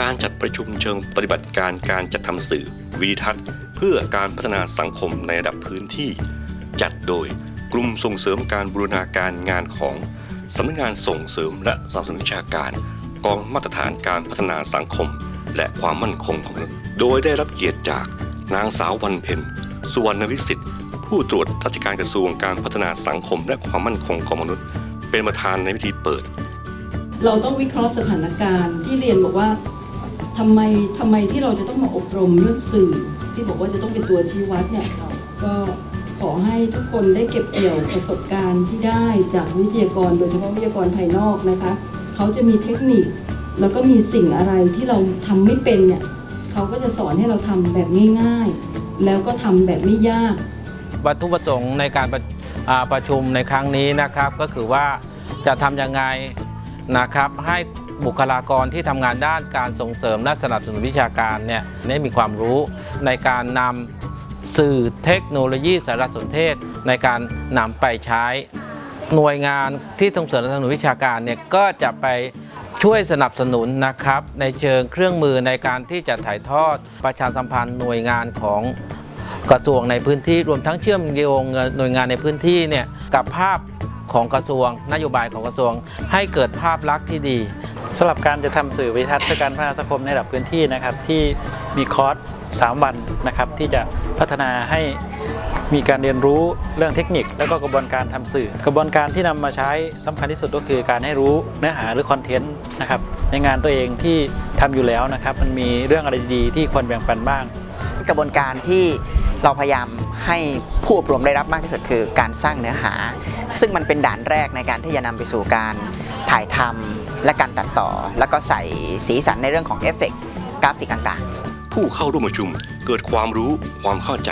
การจัดประชุมเชิงปฏิบัติการการจัดทำสื่อวิดิทัศน์ เพื่อการพัฒนาสังคมในระดับพื้นที่ จัดโดยกลุ่มส่งเสริมการบูรณาการงานของสำนักงานส่งเสริมและสนับสนุนวิชาการ กองมาตรฐานการพัฒนาสังคม และความมั่นคงของมนุษย์โดยได้รับเกียรติจากนางสาววันเพ็ญสุวรรณวิสิทธิ์ ผู้ตรวจราชการกระทรวงการพัฒนาสังคมและความมั่นคงของมนุษย์ เป็นประธานในพิธีเปิด เราต้องวิเคราะห์สถานการณ์ที่เรียนบอกว่า ทำไมทำไมที่เราจะต้องมาอบรมเรื่องสื่อ ที่บอกว่าจะต้องเป็นตัวชี้วัดเนี่ยก็ขอให้ทุกคนได้เก็บเกี่ยวประสบการณ์ที่ได้จากวิทยากร โดยเฉพาะวิทยากรภายนอกนะคะ เขาจะมีเทคนิค แล้วก็มีสิ่งอะไรที่เราทำไม่เป็นเนี่ยเขาก็จะสอนให้เราทำแบบง่ายๆ แล้วก็ทำแบบไม่ยากวัตถุประสงค์ในการประประชุมในครั้งนี้นะครับ ก็คือว่าจะทำยังไงนะครับให้ บุคลากรที่ทำงานด้านการส่งเสริมและสนับสนุนวิชาการเนี่ยได้มีความรู้ในการนำสื่อเทคโนโลยีสารสนเทศ ในการนำไปใช้ หน่วยงานที่ส่งเสริมและสนับสนุนวิชาการเนี่ยก็จะไปช่วยสนับสนุนนะครับในเชิงเครื่องมือในการที่จะถ่ายทอดประชาสัมพันธ์หน่วยงานของกระทรวงในพื้นที่รวมทั้งเชื่อมโยงหน่วยงานในพื้นที่เนี่ยกับภาพของกระทรวงนโยบายของกระทรวงให้เกิดภาพลักษณ์ที่ดี สำหรับการจะทำสื่อวิทัศน์เพื่อการพัฒนาสังคมในระดับพื้นที่นะครับ ที่มีคอร์ส3 วันนะครับ ที่จะพัฒนาให้มีการเรียนรู้เรื่องเทคนิค แล้วก็กระบวนการทำสื่อ กระบวนการที่นำมาใช้สำคัญที่สุดก็คือการให้รู้เนื้อหาหรือคอนเทนต์นะครับในงานตัวเองที่ทำอยู่แล้วนะครับ มันมีเรื่องอะไรดีๆที่ควรแบ่งปันบ้าง กระบวนการที่เราพยายามให้ผู้อบรมได้รับมากที่สุดคือการสร้างเนื้อหา ซึ่งมันเป็นด่านแรกในการที่จะนำไปสู่การ ถ่ายทำและการตัดต่อ แล้วก็ใส่สีสันในเรื่องของเอฟเฟกต์กราฟิกต่างๆ ผู้เข้าร่วมประชุมเกิดความรู้ความเข้าใจ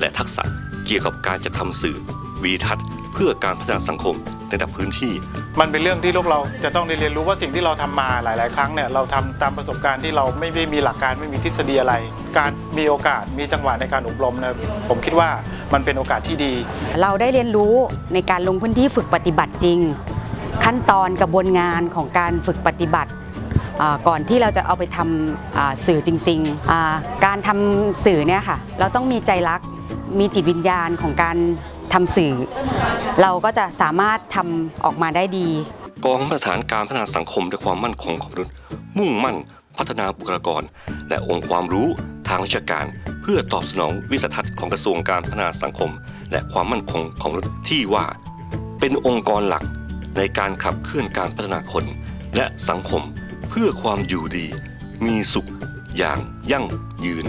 และทักษะเกี่ยวกับการจัดทำสื่อวีทัศน์ เพื่อการพัฒนาสังคมในระดับพื้นที่ มันเป็นเรื่องที่ลูกเราจะต้องได้เรียนรู้ว่าสิ่งที่เราทำมาหลาย ๆ ครั้งเนี่ยเราทำตามประสบการณ์ที่เราไม่ได้มีหลักการไม่มีทฤษฎีอะไร การมีโอกาสมีจังหวะในการอบรมนะผมคิดว่ามันเป็นโอกาสที่ดี เราได้เรียนรู้ในการลงพื้นที่ฝึกปฏิบัติจริง ขั้นตอนกระบวนงานของการฝึกปฏิบัติก่อนที่เราจะเอาไปทำสื่อจริงๆ การทำสื่อเนี่ยค่ะ เราต้องมีใจรัก มีจิตวิญญาณของการทำสื่อ เราก็จะสามารถทำออกมาได้ดี กองมาตรฐานการพัฒนาสังคมและความมั่นคงของมนุษย์ มุ่งมั่นพัฒนาบุคลากร และองค์ความรู้ทางวิชาการ เพื่อตอบสนองวิสัยทัศน์ของกระทรวงการพัฒนาสังคม และความมั่นคงของมนุษย์ที่ว่า เป็นองค์กรหลัก ในการขับเคลื่อนการพัฒนาคน และสังคมเพื่อความอยู่ดี มีสุขอย่างยั่งยืน